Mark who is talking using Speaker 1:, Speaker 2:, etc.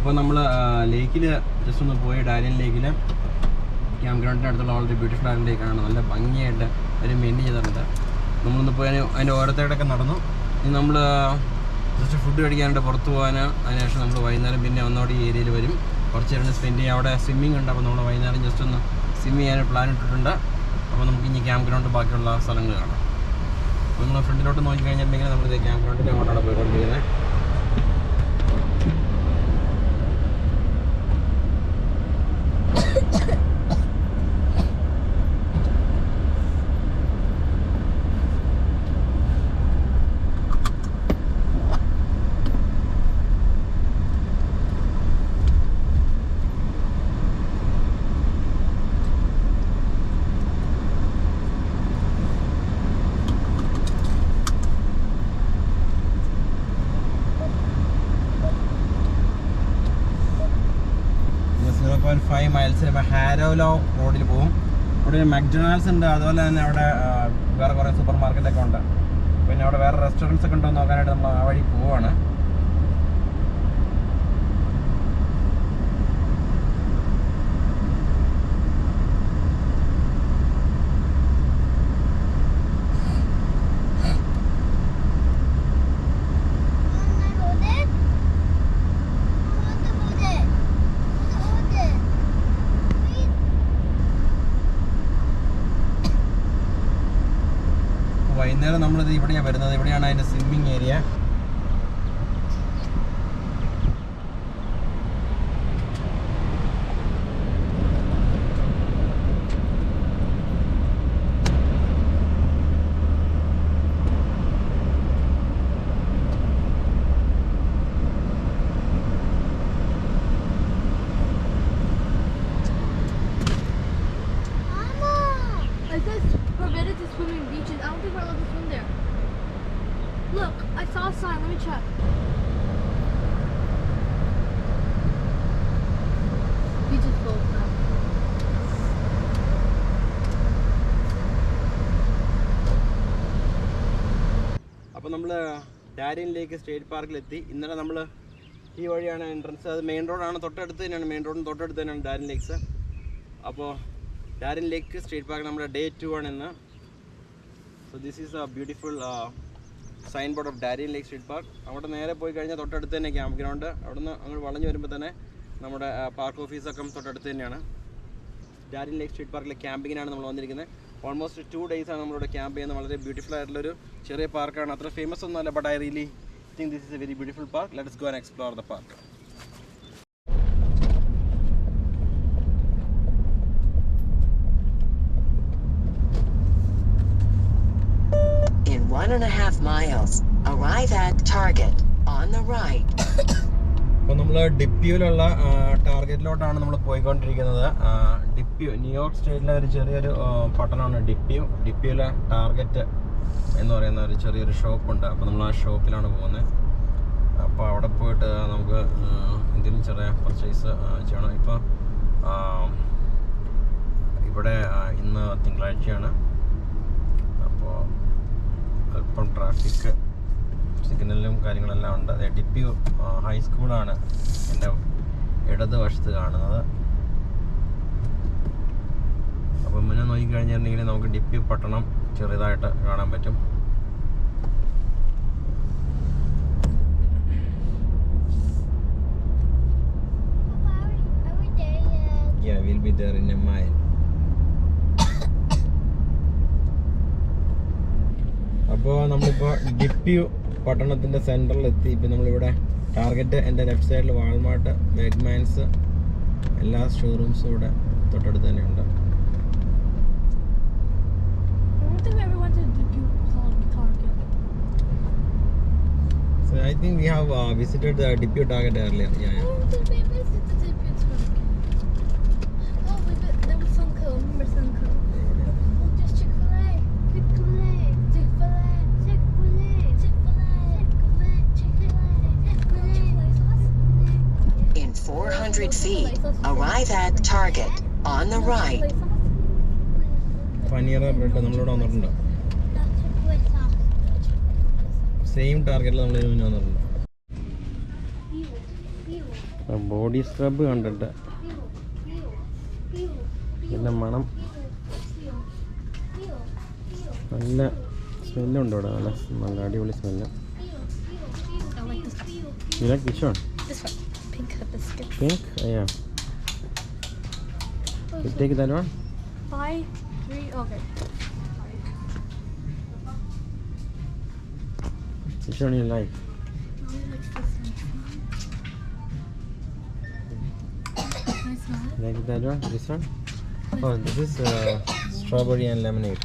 Speaker 1: അപ്പോൾ നമ്മൾ ലേക്കിൽ ജസ്റ്റ് ഒന്ന് പോയി ഡാലിയൻ ലേക്കിൽ ക്യാമ്പ് ഗ്രൗണ്ടിന്റെ അടുത്തുള്ള വളരെ ബ്യൂട്ടിഫുൾ ആയ ലേക്കാണ് നല്ല ഭംഗിയായിട്ട് അവർ മെയിന്റെയിൻ ചെയ്തിട്ടുണ്ട്. നമ്മളൊന്ന് പോയി അതിന് അതിന്റെ ഓരത്തേടൊക്കെ നടന്നു. ഇനി നമ്മൾ ജസ്റ്റ് ഫുഡ് കഴിക്കാനായിട്ട് പുറത്ത് പോകാൻ അതിനുശേഷം നമ്മൾ വൈകുന്നേരം പിന്നെ ഒന്നോടെ ഈ ഏരിയയിൽ വരും. കുറച്ച് നേരം സ്പെൻഡ് ചെയ്യാം. അവിടെ സ്വിമ്മിംഗ് ഉണ്ട്. അപ്പോൾ നമ്മൾ വൈകുന്നേരം ജസ്റ്റ് ഒന്ന് സ്വിം ചെയ്യാൻ പ്ലാൻ ഇട്ടിട്ടുണ്ട്. അപ്പോൾ നമുക്ക് ഇനി ക്യാമ്പ് ഗ്രൗണ്ട് ബാക്കിയുള്ള സ്ഥലങ്ങൾ കാണാം. അപ്പോൾ നമ്മൾ ഫ്രണ്ടിലോട്ട് നോക്കി കഴിഞ്ഞിട്ടുണ്ടെങ്കിൽ നമ്മൾ ക്യാമ്പ് ഗ്രൗണ്ടിന്റെ അങ്ങോട്ടാണ് പോയിക്കൊണ്ടിരിക്കുന്നത്. ഫൈവ് മൈൽസ് ഇപ്പോൾ ഹാരോലോ റോഡിൽ പോകും അവിടെ മക്ഡൊണാൾഡ്സ് ഉണ്ട്. അതുപോലെ തന്നെ അവിടെ വേറെ കുറേ സൂപ്പർ മാർക്കറ്റൊക്കെ ഉണ്ട്. പിന്നെ അവിടെ വേറെ റെസ്റ്റോറന്റ്സ് ഒക്കെ ഉണ്ടോ നോക്കാനായിട്ട് നമ്മൾ ആ വഴി പോവാണ്. വൈകുന്നേരം നമ്മളിത് ഇവിടെയാണ് വരുന്നത്. ഇവിടെയാണ് അതിന്റെ swimming area
Speaker 2: Look, I sign. Let me check. Now.
Speaker 1: അപ്പോൾ നമ്മൾ ഡാരിയനിലേക്ക് സ്റ്റേറ്റ് പാർക്കിലെത്തി ഇന്നലെ നമ്മൾ ഈ വഴിയാണ് എൻട്രൻസ് അത് മെയിൻ റോഡാണ് തൊട്ടടുത്ത് തന്നെയാണ് മെയിൻ റോഡിന് തൊട്ടടുത്ത് തന്നെയാണ് ഡാരിൻ ലേക്സ് അപ്പോൾ ഡാരിൻ ലേക്ക് സ്റ്റേറ്റ് പാർക്ക് നമ്മുടെ ഡേ ടു ആണ് ഇന്ന് so this is a beautiful sign board of Darien Lake Street Park അവിടെ നേരെ പോയി കഴിഞ്ഞാൽ തൊട്ടടുത്ത് തന്നെ ക്യാമ്പ് ഗ്രൗണ്ട് അവിടെ നിന്ന് അങ്ങോട്ട് വളഞ്ഞു വരുമ്പോൾ തന്നെ നമ്മുടെ പാർക്ക് ഓഫീസൊക്കെ തൊട്ടടുത്ത് തന്നെയാണ്. ഡാരിൻ ലേക്ക് സ്ട്രീറ്റ് പാർക്കിലെ ക്യാമ്പിങ്ങിനാണ് നമ്മൾ വന്നിരിക്കുന്നത് ഓൾമോസ്റ്റ് ടു ഡേയ്സ് ആണ് നമ്മളിവിടെ ക്യാമ്പ് ചെയ്യുന്നത്. വളരെ ബ്യൂട്ടിഫുൾ ആയിട്ടുള്ളൊരു ചെറിയ പാർക്കാണ് അത്ര ഫേമസ് ഒന്നുമല്ല but I really think this is a very beautiful park let's go and explore the park
Speaker 3: In one and a half miles, arrive at Target on the right.
Speaker 1: അപ്പോൾ നമ്മൾ ഡിപ്യൂലുള്ള ടാർഗറ്റിലോട്ടാണ് നമ്മൾ പോയിക്കൊണ്ടിരിക്കുന്നത്. ഡിപ്യൂ ന്യൂയോർക്ക് സ്റ്റേറ്റിലെ ഒരു ചെറിയൊരു പട്ടണമാണ് ഡിപ്യൂ ഡിപ്യൂലെ ടാർഗറ്റ് എന്ന് പറയുന്ന ഒരു ചെറിയൊരു ഷോപ്പുണ്ട്. അപ്പോൾ നമ്മൾ ആ ഷോപ്പിലാണ് പോകുന്നത് അപ്പോൾ അവിടെ പോയിട്ട് നമുക്ക് എന്തെങ്കിലും ചെറിയ പർച്ചേസ് ചെയ്യണം. ഇപ്പോൾ ഇവിടെ ഇന്ന് തിങ്കളാഴ്ചയാണ്. അപ്പോൾ അല്പം ട്രാഫിക് സിഗ്നലും കാര്യങ്ങളെല്ലാം ഉണ്ട്. അതെ ഡിപ്പി ഹൈസ്കൂളാണ് എന്റെ ഇടതുവശത്ത് കാണുന്നത്. അപ്പം മുന്നേ നോക്കിക്കഴിഞ്ഞിട്ടുണ്ടെങ്കിൽ നമുക്ക് നമുക്ക് ഡിപ്പി പട്ടണം ചെറുതായിട്ട് കാണാൻ പറ്റും. Yeah, we'll be there in a mile. അപ്പോൾ നമ്മളിപ്പോൾ ഡിപ്യു പട്ടണത്തിന്റെ സെന്ററിൽ എത്തി. ഇപ്പം നമ്മളിവിടെ ടാർഗറ്റ് എന്റെ ലെഫ്റ്റ് സൈഡിൽ വാൾമാർട്ട് വെഗ്മാൻസ് എല്ലാ ഷോറൂംസും ഇവിടെ തൊട്ടടുത്ത്
Speaker 2: തന്നെ ഉണ്ട് I think we have visited ഡിപ്യൂ Target earlier ഞാൻ
Speaker 3: In 400 feet, arrive at Target. On the right.
Speaker 1: Panera Bread നമ്മളിവിടെ വന്നിട്ടുണ്ട്? സെയിം ടാർഗറ്റിൽ നമ്മൾ ഇതിന് വന്നിട്ടുണ്ട്. ബോഡി സ്ക്രബ് കണ്ടിട്ട്. ഇതിന്റെ മണം. നല്ല സ്മെല്ലുണ്ട് ഇവിടെ? നല്ല നല്ല അടിപൊളി smell
Speaker 2: I like this one.
Speaker 1: You like
Speaker 2: at. Pink? Oh,
Speaker 1: yeah. Oh, you take that one?
Speaker 2: Five, three, okay.
Speaker 1: Five. Which one like?
Speaker 2: I like this one. like
Speaker 1: that one? This one? Oh, this is uh, strawberry and lemonade.